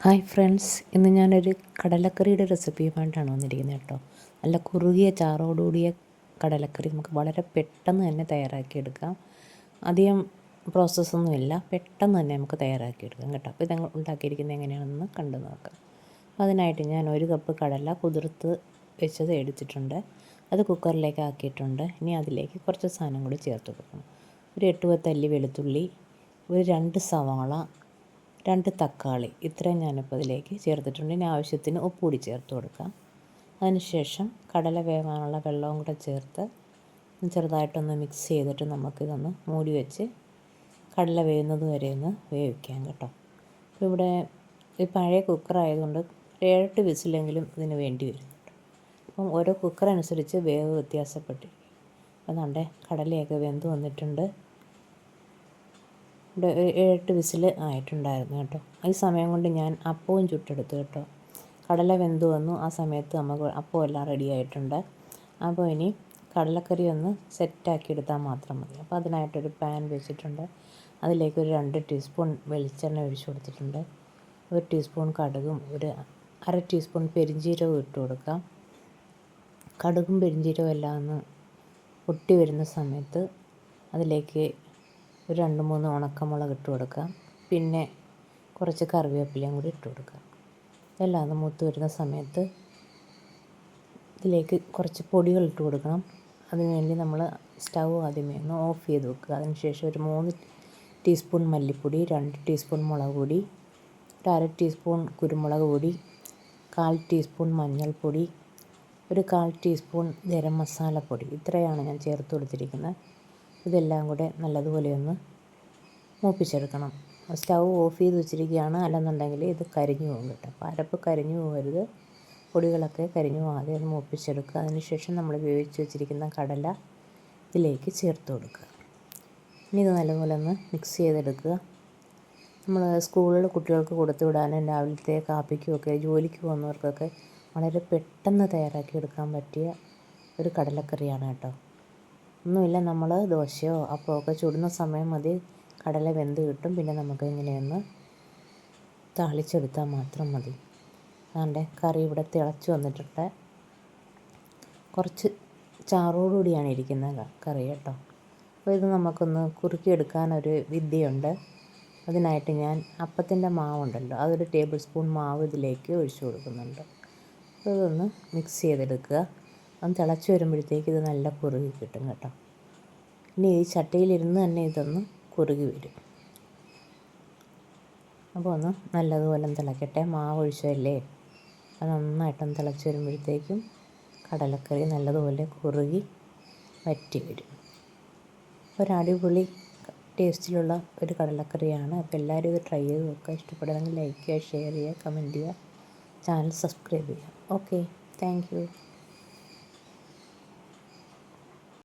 Hi friends ഇന്ന് ഞാനൊരു കടലക്കറിയുടെ റെസിപ്പിയുമായിട്ടാണ് വന്നിരിക്കുന്നത് കേട്ടോ. നല്ല കുറുകിയ ചാറോടുകൂടിയ കടലക്കറി നമുക്ക് വളരെ പെട്ടെന്ന് തന്നെ തയ്യാറാക്കിയെടുക്കാം. അധികം പ്രോസസ്സൊന്നുമില്ല പെട്ടെന്ന് തന്നെ നമുക്ക് തയ്യാറാക്കിയെടുക്കാം കേട്ടോ. അപ്പോൾ ഇത് ഉണ്ടാക്കിയിരിക്കുന്നത് എങ്ങനെയാണെന്ന് കണ്ടു നോക്കാം. അപ്പോൾ അതിനായിട്ട് ഞാൻ ഒരു കപ്പ് കടല കുതിർത്ത് വെച്ചത് എടുത്തിട്ടുണ്ട്. അത് കുക്കറിലേക്ക് ആക്കിയിട്ടുണ്ട്. ഇനി അതിലേക്ക് കുറച്ച് സാധനം കൂടി ചേർത്ത് കൊടുക്കണം. ഒരു എട്ട് പത്തല്ലി വെളുത്തുള്ളി ഒരു രണ്ട് സവാള രണ്ട് തക്കാളി ഇത്രയും ഞാനിപ്പോൾ ഇതിലേക്ക് ചേർത്തിട്ടുണ്ട്. ഇനി ആവശ്യത്തിന് ഉപ്പ് കൂടി ചേർത്ത് കൊടുക്കാം. അതിനുശേഷം കടല വേവാനുള്ള വെള്ളവും കൂടെ ചേർത്ത് ചെറുതായിട്ടൊന്ന് മിക്സ് ചെയ്തിട്ട് നമുക്കിതൊന്ന് മൂടി വെച്ച് കടല വേവുന്നത് വരെ ഒന്ന് വേവിക്കാം കേട്ടോ. അപ്പോൾ ഇവിടെ ഈ പഴയ കുക്കറായതുകൊണ്ട് ഏഴെട്ട് വിസിലെങ്കിലും ഇതിന് വേണ്ടി വരും അപ്പം ഓരോ കുക്കർ അനുസരിച്ച് വേവ് വ്യത്യാസപ്പെട്ടിരിക്കും. അതുകൊണ്ട് കടലയൊക്കെ വെന്ത് വന്നിട്ടുണ്ട്. ഇവിടെ എട്ട് വിസിൽ ആയിട്ടുണ്ടായിരുന്നു കേട്ടോ. ഈ സമയം കൊണ്ട് ഞാൻ അപ്പവും ചുട്ടെടുത്തു കേട്ടോ. കടല വെന്ത് വന്നു. ആ സമയത്ത് നമുക്ക് അപ്പം എല്ലാം റെഡി ആയിട്ടുണ്ട്. അപ്പോൾ ഇനി കടലക്കറി ഒന്ന് സെറ്റാക്കി എടുത്താൽ മാത്രം മതി. അപ്പോൾ അതിനായിട്ടൊരു പാൻ വെച്ചിട്ടുണ്ട്. അതിലേക്ക് ഒരു രണ്ട് ടീസ്പൂൺ വെളിച്ചെണ്ണ ഒഴിച്ചു കൊടുത്തിട്ടുണ്ട്. ഒരു ടീസ്പൂൺ കടുകും ഒരു അര ടീസ്പൂൺ പെരിഞ്ചീരകവും ഇട്ട് കൊടുക്കാം. കടുകും പെരിഞ്ചീരകവും എല്ലാം ഒന്ന് പൊട്ടി വരുന്ന സമയത്ത് അതിലേക്ക് ഒരു രണ്ട് മൂന്ന് ഉണക്കമുളക് ഇട്ട് കൊടുക്കാം പിന്നെ കുറച്ച് കറിവേപ്പിലയും കൂടി ഇട്ട് കൊടുക്കാം എല്ലാം ഒന്ന് മൂത്ത് വരുന്ന സമയത്ത് ഇതിലേക്ക് കുറച്ച് പൊടികൾ ഇട്ട് കൊടുക്കണം. അതിനുവേണ്ടി നമ്മൾ സ്റ്റൗ ആദ്യമേ ഒന്ന് ഓഫ് ചെയ്ത് വെക്കുക. അതിനുശേഷം ഒരു മൂന്ന് ടീസ്പൂൺ മല്ലിപ്പൊടി രണ്ട് ടീസ്പൂൺ മുളക് പൊടി ഒരു അര ടീസ്പൂൺ കുരുമുളക് പൊടി കാൽ ടീസ്പൂൺ മഞ്ഞൾപ്പൊടി ഒരു കാൽ ടീസ്പൂൺ ഗരം മസാലപ്പൊടി. ഇത്രയാണ് ഞാൻ ചേർത്ത് കൊടുത്തിരിക്കുന്നത്. ഇതെല്ലാം കൂടെ നല്ലതുപോലെ ഒന്ന് മൂപ്പിച്ചെടുക്കണം. സ്റ്റൗ ഓഫ് ചെയ്ത് വെച്ചിരിക്കുകയാണ്. അല്ലെന്നുണ്ടെങ്കിൽ ഇത് കരിഞ്ഞു പോകും കേട്ടോ. അപ്പോൾ അരപ്പ് കരിഞ്ഞു പോകരുത്. പൊടികളൊക്കെ കരിഞ്ഞു പോകാതെ ഒന്ന് മൂപ്പിച്ചെടുക്കുക. അതിനുശേഷം നമ്മൾ വേവിച്ച് വെച്ചിരിക്കുന്ന കടല ഇതിലേക്ക് ചേർത്ത് കൊടുക്കുക. ഇനി ഇത് നല്ലപോലെ ഒന്ന് മിക്സ് ചെയ്തെടുക്കുക. നമ്മൾ സ്കൂളിൽ കുട്ടികൾക്ക് കൊടുത്തു വിടാനും രാവിലത്തെ കാപ്പിക്കുമൊക്കെ ജോലിക്ക് പോകുന്നവർക്കൊക്കെ വളരെ പെട്ടെന്ന് തയ്യാറാക്കി എടുക്കാൻ പറ്റിയ ഒരു കടലക്കറിയാണ് കേട്ടോ. ഒന്നുമില്ല. നമ്മൾ ദോശയോ അപ്പോ ഒക്കെ ചുടുന്ന സമയം മതി. കടല വെന്ത് കിട്ടും. പിന്നെ നമുക്ക് ഇങ്ങനെയൊന്ന് താളിച്ചെടുത്താൽ മാത്രം മതി. അതുകൊണ്ട് കറി ഇവിടെ തിളച്ച് വന്നിട്ടുണ്ട്. കുറച്ച് ചാറോടുകൂടിയാണ് ഇരിക്കുന്നത് കറി കേട്ടോ. അപ്പോൾ ഇത് നമുക്കൊന്ന് കുറുക്കിയെടുക്കാനൊരു വിദ്യയുണ്ട്. അതിനായിട്ട് ഞാൻ അപ്പത്തിന്റെ മാവുണ്ടല്ലോ. അതൊരു ടേബിൾ സ്പൂൺ മാവ് ഇതിലേക്ക് ഒഴിച്ചു കൊടുക്കുന്നുണ്ട്. അപ്പോൾ ഇതൊന്ന് മിക്സ് ചെയ്തെടുക്കുക. അത് തിളച്ച് വരുമ്പോഴത്തേക്ക് ഇത് നല്ല കുറുകി കിട്ടും കേട്ടോ. ഇനി ഈ ചട്ടിയിലിരുന്ന് തന്നെ ഇതൊന്ന് കുറുകി വരും. അപ്പോൾ ഒന്ന് നല്ലതുപോലെ തിളക്കട്ടെ. മാവ് ഒഴിച്ചതല്ലേ? അത് നന്നായിട്ടൊന്ന് തിളച്ച് വരുമ്പോഴത്തേക്കും കടലക്കറി നല്ലതുപോലെ കുറുകി വറ്റി വരും. ഒരടിപൊളി ടേസ്റ്റിലുള്ള ഒരു കടലക്കറിയാണ്. അപ്പോൾ എല്ലാവരും ഇത് ട്രൈ ചെയ്ത് നോക്കുക. ഇഷ്ടപ്പെടുന്നെങ്കിൽ ലൈക്ക് ചെയ്യുക ഷെയർ ചെയ്യുക കമന്റ് ചെയ്യുക ചാനൽ സബ്സ്ക്രൈബ് ചെയ്യുക. ഓക്കെ. താങ്ക്